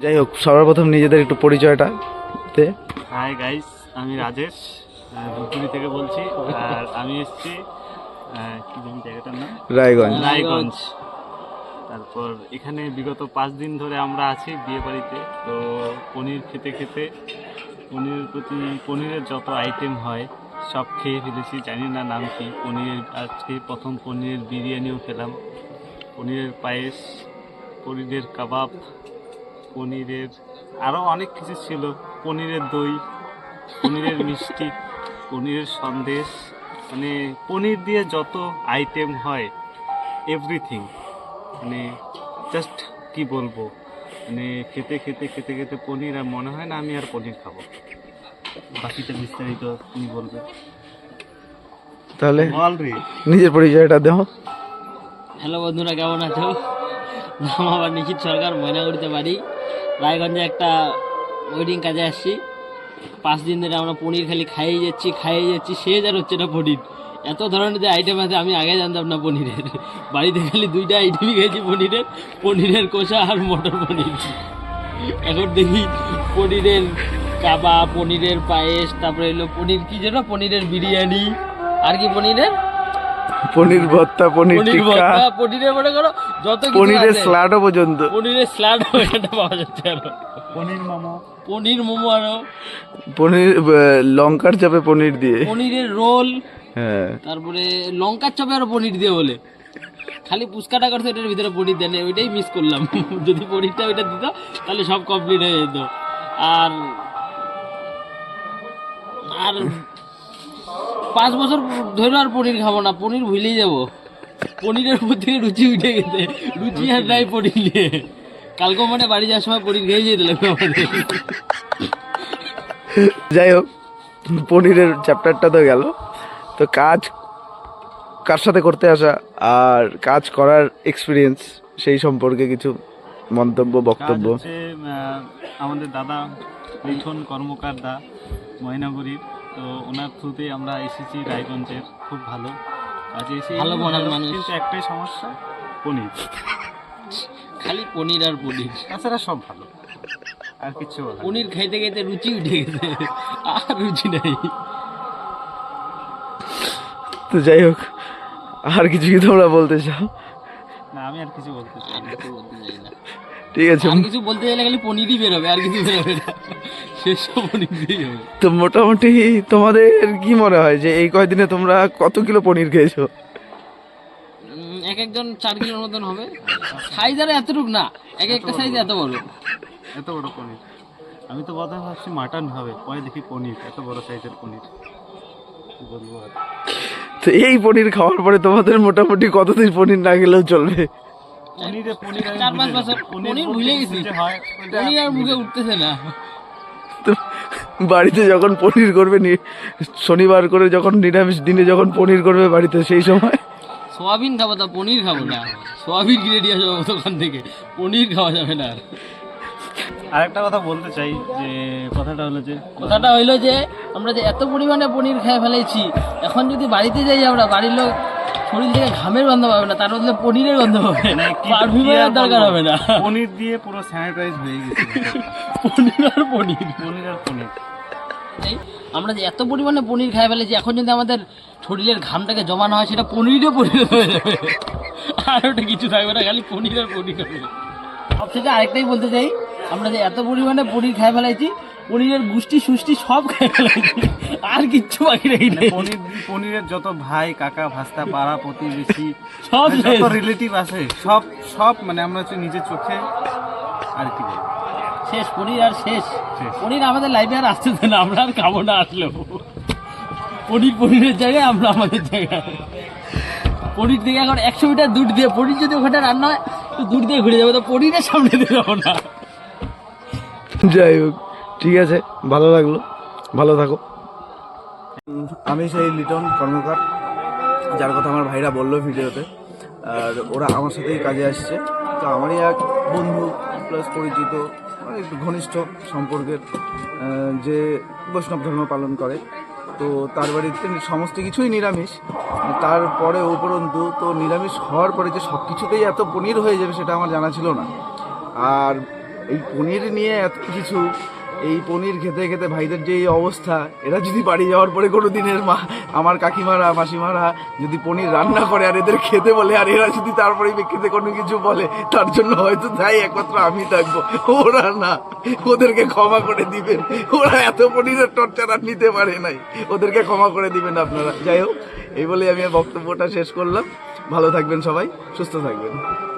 যাই হোক সবার প্রথম নিজেদের একটু পরিচয়টা তে হাই গাইস আমি রাজেশ ধূপগুড়ি থেকে বলছি আর আমি এসেছি কি জানি জায়গাটার নাম? রায়গঞ্জ। রায়গঞ্জ। তারপর এখানে বিগত পাঁচ দিন ধরে আমরা আছি বিয়ে বাড়িতে। তো পনির খেতে খেতে পনিরের প্রতি পনিরের যত আইটেম হয় সব খেয়ে ফেলেছি জানি না নাম কি। পনিরের আজকে প্রথম পনিরের বিরিয়ানিও খেলাম। পনিরের পায়েস পনিরের কাবাব পনিরের আরও অনেক কিছু ছিল। পনিরের দই পনিরের মিষ্টি পনিরের সন্দেশ মানে পনির দিয়ে যত আইটেম হয় এভরিথিং মানে জাস্ট কি বলব মানে খেতে খেতে খেতে খেতে পনির আর মনে হয় না আমি আর পনির খাব। বাকিটা বিস্তারিত তুমি বলবে। তাহলে নিজের পরিচয়টা দেও। হ্যালো বন্ধুরা কেমন আছো? নাম আমার নিখিত সরকার ময়নাগুড়িতে বাড়ি। রায়গঞ্জে একটা ওয়েডিং কাজে আসছি। পাঁচ দিন ধরে আমরা পনির খালি খাইয়ে যাচ্ছি খাইয়ে যাচ্ছি। শেষ আর হচ্ছে না পনির। এত ধরনের যে আইটেম আছে, আমি আগে জানতাম না পনিরের। বাড়িতে খালি দুইটা আইটেমই খেয়েছি, পনিরের। পনিরের কষা আর মটর পনির। এখন দেখি পনিরের কাবা পনিরের পায়েস, তারপরে এলো পনির, কি যেন পনিরের বিরিয়ানি। আর কি পনিরের? পনির ভর্তা পনির পনির টিক্কা। ভর্তা পনিরের মনে করো যত কিছু পনিরের স্লাডও পর্যন্ত। পনিরের স্লাড ওখানটা পাওয়া যাচ্ছে পনির মোমো। পনির মোমো আরও। পনির লঙ্কার চাপে পনির দিয়ে। পনিরের রোল। হ্যাঁ। তারপরে লঙ্কার চপে আরও পনির দিয়ে বলে। খালি পুচকাটা করছে এটার ভিতরে পনির দেয় না, ওইটাই মিস করলাম। যদি পনিরটা ওইটা দিত তাহলে সব কমপ্লিট হয়ে যেত। আর আর পাঁচ বছর ধরে আর পনির খাব না পনির ভুলেই যাব। পনিরের থেকে রুচি উঠে গেছে রুচি আর নাই পনির কালকে মানে বাড়ি যাওয়ার সময় পনির খেয়ে যেতে লাগবে আমাদের। যাই হোক পনিরের চ্যাপ্টারটা তো গেল। তো কাজ কার সাথে করতে আসা আর কাজ করার এক্সপিরিয়েন্স সেই সম্পর্কে কিছু মন্তব্য বক্তব্য? আমাদের দাদা মিঠুন কর্মকার দা ময়নাগুড়ির তো ওনার থ্রুতেই আমরা এসেছি রায়গঞ্জের। খুব ভালো। কাজে এসে ভালো মনের মানুষ। কিন্তু একটাই সমস্যা পনির। খালি পনির আর পনির। তাছাড়া সব ভালো। আর কিছু বলার পনির খাইতে খাইতে রুচি উঠে গেছে। আর রুচি নাই। তো যাই হোক আর কিছু কি তোমরা বলতে চাও? না আমি আর কিছু বলতে চাই আর না কিছু বলতে চাই না। ঠিক আছে। আর কিছু বলতে চাইলে খালি পনিরই বেরোবে আর কিছু বেরোবে না। সব হবে। তো মোটামুটি তোমাদের কি মনে হয় যে এই কয়দিনে তোমরা কত কিলো পনির খেয়েছো? এক একজন চার কিলোর মতন হবে। সাইজ আর এতটুক না এক একটা সাইজ এত বড়। এত বড় পনির। আমি তো প্রথমে ভাবছি মাটন হবে পরে দেখি পনির এত বড় সাইজের পনির। বলব আর। তো এই পনির খাওয়ার পরে তোমাদের মোটামুটি কতদিন পনির না গেলেও চলবে? পনিরে পনির আমি চার পাঁচ বছর পনির ভুলে গেছি। হয় পনির আর মুখে উঠতেছে না। বাড়িতে যখন পনির করবে নি- শনিবার করে যখন নিরামিষ দিনে যখন পনির করবে বাড়িতে সেই সময়। সোয়াবিন খাব তা পনির খাব না। সোয়াবিন কিনে নিয়ে আসব দোকান থেকে। পনির খাওয়া যাবে না আর। আরেকটা কথা বলতে চাই যে কথাটা হলো যে কথাটা হইল যে আমরা যে এত পরিমাণে পনির খেয়ে ফেলেছি এখন যদি বাড়িতে যাই আমরা বাড়ির লোক শরীর থেকে ঘামের গন্ধ পাবে না তার বদলে পনিরের গন্ধ পাবে না। কি- পারফিউমের আর দরকার হবে না। পনির দিয়ে পুরো স্যানিটাইজ হয়ে গেছে। পনির আর পনির। পনির আর পনির। আমরা যে এত পরিমাণে পনির খাই ফেলেছি এখন যদি আমাদের শরীরের ঘামটাকে জমানো হয় সেটা পনিরে পরিণত হয়ে যাবে। আর ওটা কিছু থাকবে না খালি পনির আর পনির হবে সবথেকে আরেকটাই বলতে চাই আমরা যে এত পরিমাণে পনির খাই ফেলাইছি পনিরের গুষ্টি সুষ্টি সব খাই ফেলাইছি। আর কিচ্ছু বাকি নেই। মানে পনির পনিরের যত ভাই কাকা ভাস্তা পাড়া প্রতিবেশী সব মানে যত রিলেটিভ আছে সব সব মানে আমরা হচ্ছে নিজের চোখে আর কি শেষ পনির আর শেষ। পনির আমাদের লাইফে আর আসতেছে না আমরা আর খাব না আসলেও। পনির পনিরের জায়গায় আমরা আমাদের জায়গায়। পনির থেকে এখন একশো মিটার দুধ দিয়ে পনির যদি ওখানে রান্না হয় তো দুধ দিয়ে ঘুরে যাব তো পনিরের সামনে দিয়ে যাব না। যাই হোক ঠিক আছে ভালো লাগল ভালো থাকো। আমি সেই লিটন কর্মকার যার কথা আমার ভাইরা বলল ভিডিওতে আর ওরা আমার সাথেই কাজে আসছে। তো আমারই এক বন্ধু প্লাস পরিচিত মানে একটু ঘনিষ্ঠ সম্পর্কের যে বৈষ্ণব ধর্ম পালন করে। তো তার বাড়িতে সমস্ত কিছুই নিরামিষ। তারপরে উপরন্তু তো নিরামিষ হওয়ার পরে যে সব কিছুতেই এত পনির হয়ে যাবে সেটা আমার জানা ছিল না। আর এই পনির নিয়ে এত কিছু এই পনির খেতে খেতে ভাইদের যে এই অবস্থা, এরা যদি বাড়ি যাওয়ার পরে কোনো দিনের মা, আমার কাকিমারা, মাসিমারা যদি পনির রান্না করে আর এদের খেতে বলে, আর এরা যদি তারপরে খেতে কোনো কিছু বলে, তার জন্য হয়তো তাই একমাত্র আমি থাকব। ওরা না, ওদেরকে ক্ষমা করে দিবেন। ওরা এত পনিরের টর্চার আর নিতে পারে নাই। ওদেরকে ক্ষমা করে দিবেন আপনারা। যাই হোক, এই বলে আমি বক্তব্যটা শেষ করলাম। ভালো থাকবেন সবাই, সুস্থ থাকবেন।